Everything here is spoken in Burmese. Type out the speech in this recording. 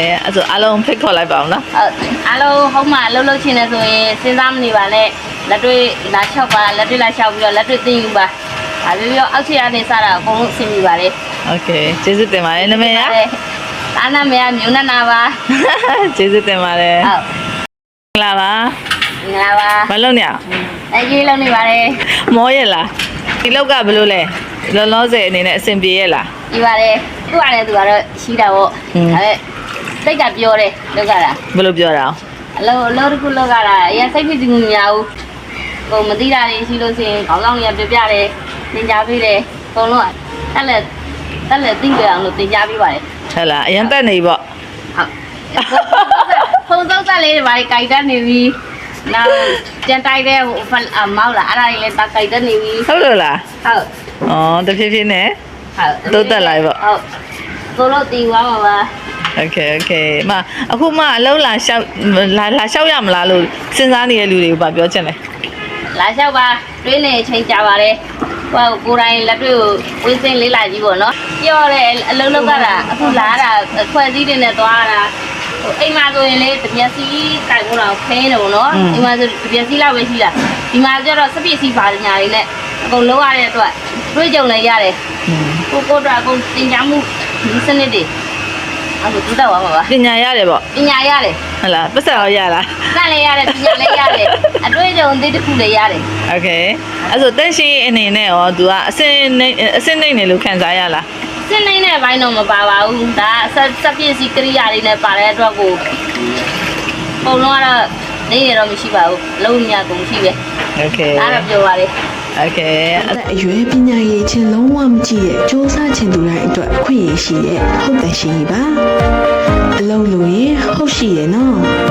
အဲအဲ့ဆိုအားလုံးဖိတ်ခေါ်လိုက်ပါအောင်နော် ဟုတ်အားလုံးဟုတ်မှအလုပ်လုပ်ချင်တယ်ဆိုရင်စဉ်းစားမနေပါနဲ့လက်တွေ့လာလျှောက်ပါလက်တွေ့လာလျှောက်ပြီးတော့လက်တွေ့သိယူပါဒါပြီးတော့အောက်ခြေကနေစတာအကုန်လုံးအဆင်ပြေပါတယ် โอเคကျေးဇူးတင်ပါတယ်နမရ ဒါနာမည်ကမြို့နနာပါ ကျေးဇူးတင်ပါတယ် ဟုတ် မင်္ဂလာပါ ငါပါ မလုပ်နေအောင် အဲရေးလုံးနေပါတယ် မောရလားဒီလောက်ကဘယ်လိုလဲလောလောဆယ်အနေနဲ့အဆင်ပြေရဲ့လား ဒီပါတယ်သူ့ရတယ်သူကတော့ရှိတာပေါ့ ဟွန်း ဒါပေမဲ့ စိတ်ကပြောတယ်လောက်ကတာဘယ်လိုပြောတာအောင်အလုံးအလုံးတစ်ခုလောက်ကတာအရင်စိတ်ဖိစီမှုမရဘူးဟိုမသိတာတွေရှိလို့ရှိရင်ခေါင်းဆောင်တွေကပြပြတယ်သင်ကြားပေးတယ်အကုန်လုံးကတက်လက်တက်လက်သိကြအောင်လို့သင်ကြားပေးပါတယ်ဟုတ်လားအရင်တက်နေပေါ့ဟုတ်ဖုန်းစောက်တက်လေးတွေဘာကြိုက်တတ်နေပြီနောက်ကြံတိုက်တဲ့ဟိုဖက်အမောက်လာအဲ့ဒါတွေလည်းတကြိုက်တတ်နေပြီဟုတ်လို့လားဟုတ်ဩတဖြည်းဖြည်းနဲ့ဟုတ်တိုးတက်လာပြီပေါ့ဟုတ်ကိုလို့တီသွားပါပါ โอเคโอเคမအခုမှအလုံးလာလျှောက်လာလာလျှောက်ရမလားလို့စဉ်းစားနေတဲ့လူတွေကိုဗာပြောချင်တယ် လာလျှောက်ပါတွင်းနေအချိန်ကြာပါတယ်ဟိုကိုယ်တိုင်လက်တွေ့ကိုဝင်းစင်းလေးလာကြည့်ပေါ့နော်ပြောတယ်အလုံးလုံးကတာအခုလာတာခွဲစည်းတွေနဲ့သွားတာဟိုအိမ်မှာဆိုရင်လေတပြက်စီကြိုက်ဖို့တော့ခင်းတယ်ပေါ့နော်အိမ်မှာဆိုတပြက်စီလောက်ပဲရှိတာဒီမှာကျတော့စပစ်စီပါညာတွေနဲ့အကုန်လုံးရတဲ့အတွက်တွေးကြုံလည်းရတယ် อืม ကိုကိုတော့အကုန်တင်ကြမှုဒီစနစ်တွေ အခုတူတော့ပါပါ ပညာရတယ်ပေါ့ ပညာရတယ် ဟုတ်လားပတ်စံရောရလား စလည်းရတယ်ပညာလည်းရတယ်အတွေ့အကြုံအသစ်တစ်ခုလည်းရတယ် โอเคအဲ့ဆိုတန့်ရှင်းအနေနဲ့ရော तू ကအစင်းနေအစင်းနေနေလို့ခံစားရလား စင်းနိုင်တဲ့ဘိုင်းတော့မပါပါဘူးဒါဆက်ဆက်ပစ္စည်းကိရိယာတွေနဲ့ပါတဲ့အတွက်ကိုပုံလုံးကတော့ နေရတော့မရှိပါဘူးအလုံးမြတ်ကုန်ရှိပဲ โอเค ဒါတော့ပြောပါလေ โอเค အသက်အရွယ်ပညာရေးချင်းလုံးဝမကြည့်ရဲ့စ조사ချင်သူတိုင်းအတွက်အခွင့်အရေးရှိရဲ့ဟုတ်တယ်ရှိပါအလုံးလို့ရင်ဟုတ်ရှိရဲ့နော်